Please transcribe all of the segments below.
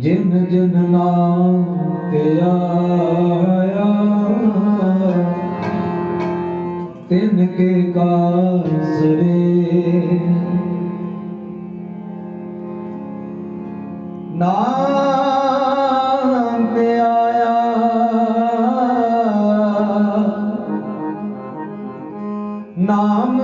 ਜਿਨ ਜਿਨ ਨਾਮ ਤੇ ਆਇਆ ਤਿਨ ਕੇ ਕਾਸਰੇ। ਨਾਮ ਤੇ ਆਇਆ ਨਾਮ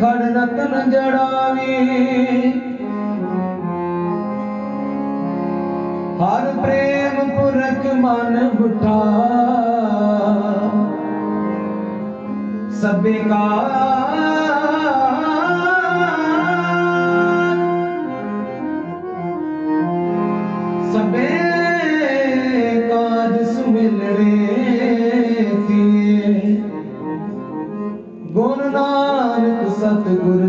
ਖੜ ਰਤਨ ਜੜਾਵੇ ਹਰ ਪ੍ਰੇਮ ਪੁਰਖ ਮਨ ਬੁਠਾ ਸਭੇ ਕਾ te por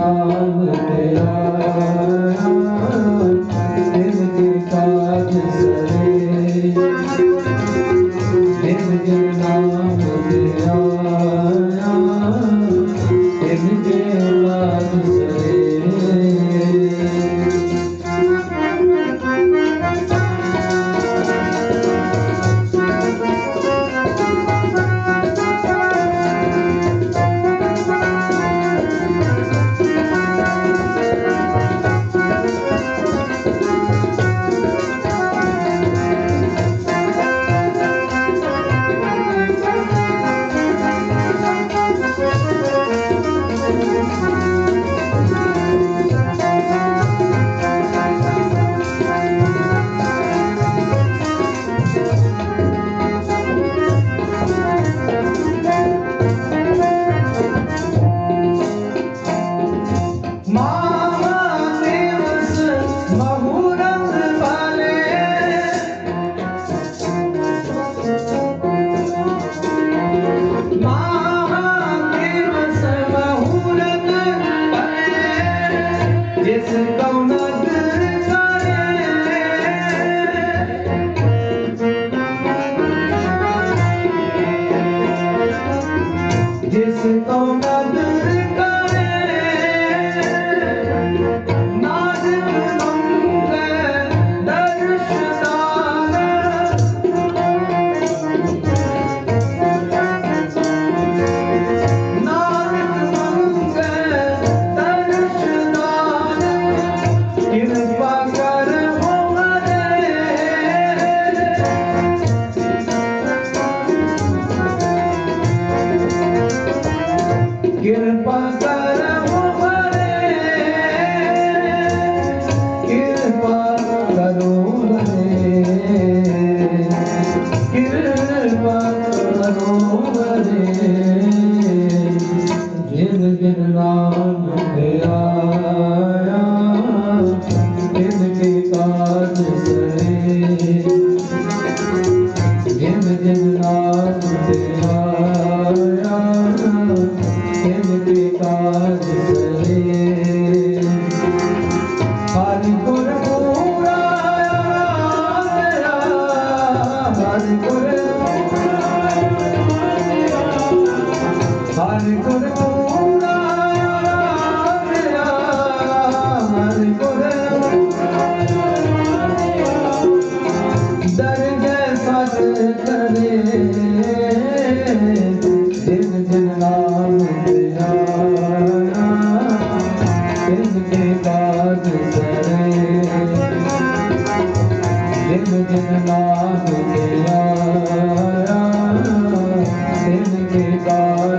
ਨਾਮ siento ਤਿਨ ਕੇ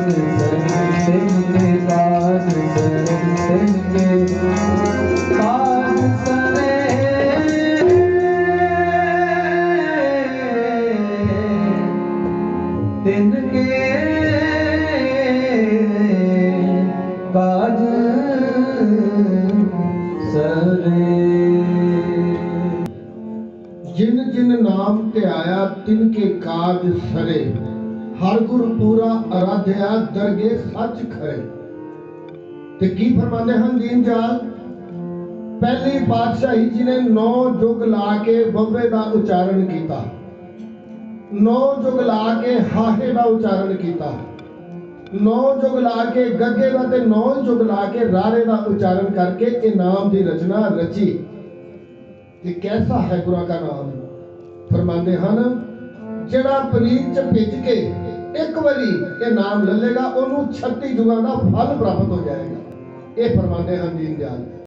ਕਾਜ ਸਰੇ ਦਿਨ ਕੇ ਕਾਜ ਸਰੇ ਦਿਨ ਕੇ ਕਾਜ ਹਰ ਗੁਰ ਪੂਰਾ ਅਰਾਧਿਆ ਦਰਗੇ ਸੱਚ ਖਰੇ। ਤੇ ਕੀ ਫਰਮਾਉਂਦੇ ਹਨ ਦੀਨ ਜਾਲ? ਪਹਿਲੀ ਪਾਤਸ਼ਾਹੀ ਜੀ ਨੇ ਨੌ ਜੁਗ ਲਾ ਕੇ ਬੰਬੇ ਦਾ ਉਚਾਰਨ ਕੀਤਾ। ਨੌ ਜੁਗ ਲਾ ਕੇ ਹਾਹੇ ਦਾ ਉਚਾਰਨ ਕੀਤਾ। ਨੌ ਜੁਗ ਲਾ ਕੇ ਗੱਗੇ ਦਾ ਤੇ ਨੌ ਜੁਗ ਲਾ ਕੇ ਰਾਰੇ ਦਾ ਉਚਾਰਨ ਕਰਕੇ ਇਹ ਨਾਮ ਦੀ ਰਚਨਾ ਰਚੀ। ਤੇ ਕੈਸਾ ਹੈ ਗੁਰਾਂ ਦਾ ਨਾਮ? ਫਰਮਾਉਂਦੇ ਹਨ, ਜਿਹੜਾ ਪ੍ਰੀਤ ਚ ਭਿੱਜ ਕੇ ਇੱਕ ਵਾਰੀ ਇਹ ਨਾਮ ਲੱਲੇਗਾ ਉਹਨੂੰ 36 ਜੁਗਾਂ ਦਾ ਫਲ ਪ੍ਰਾਪਤ ਹੋ ਜਾਏਗਾ। ਇਹ ਫਰਮਾਨੇ ਹਨ ਦੀਨ ਦਿਆਲ।